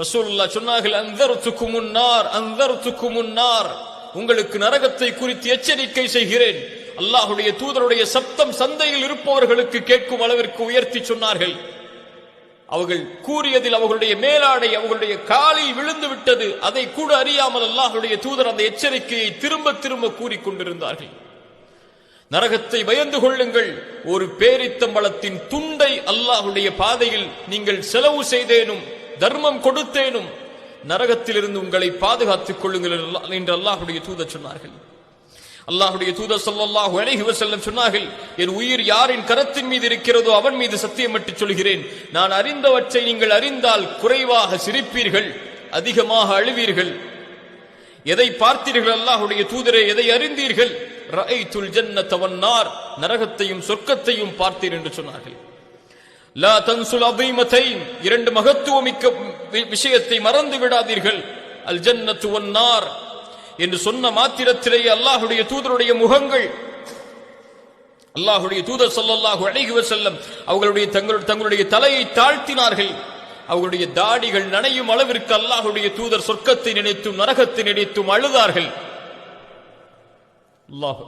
ரசூலுல்லா சொன்னார்கள் அந்தர்த்துக்கு முன்னார் அந்தர்த்துக்கு முன்னார் உங்களுக்கு நரகத்தை குறித்து எச்சரிக்கை செய்கிறேன். அல்லாஹுடைய தூதருடைய சப்தம் சந்தையில் இருப்பவர்களுக்கு கேட்கும் அளவிற்கு உயர்த்தி சொன்னார்கள். அவர்கள் கூறியதில் அவர்களுடைய மேலாடை அவர்களுடைய காலில் விழுந்து விட்டது. அதை கூட அறியாமல் அல்லாஹுடைய தூதர் அந்த எச்சரிக்கையை திரும்ப திரும்ப கூறிக்கொண்டிருந்தார்கள் நரகத்தை பயந்து கொள்ளுங்கள். ஒரு பேரித்தம்பளத்தின் துண்டை அல்லாஹுடைய பாதையில் நீங்கள் செலவு செய்தேனும் தர்மம் கொடுத்தேனும் நரகத்திலிருந்து உங்களை பாதுகாத்துக் கொள்ளுங்கள் என்று அல்லாஹுடைய தூதர் சொன்னார்கள். அல்லாஹுடைய தூதர் ஸல்லல்லாஹு அலைஹி வஸல்லம் சொன்னார்கள் என் உயிர் யாரின் கரத்தின் மீது இருக்கிறதோ அவன் மீது சத்தியமிட்டு சொல்கிறேன். நான் அறிந்தவற்றை நீங்கள் அறிந்தால் குறைவாக சிரிப்பீர்கள் அதிகமாக அழுவீர்கள். எதை பார்த்தீர்கள்? அல்லாஹுடைய தூதரே எதை அறிந்தீர்கள்? ரஐத்துல் ஜன்னத வன்னார் நரகத்தையும் சொர்க்கத்தையும் பார்த்தீர் என்று சொன்னார்கள். லா தன்சுல் அதீமத்தைன் இரண்டு மகத்துவமிக்க வி- விஷயத்தை மறந்து விடாதீர்கள். அல் ஜன்னத்து ஒன்னார் என்று சொன்ன மாத்திரத்திலேயே அல்லாஹுடைய தூதருடைய முகங்கள். அல்லாஹுடைய தூதர் சொல்லல்லாஹு அலைஹி செல்லம் அவர்களுடைய தங்களுடைய தங்களுடைய தலையை தாழ்த்தினார்கள். அவர்களுடைய தாடிகள் நனையும் அளவிற்கு அல்லாஹுடைய தூதர் சொர்க்கத்தை நினைத்தும் நரகத்தை நினைத்தும் அழுதார்கள். அல்லாஹ்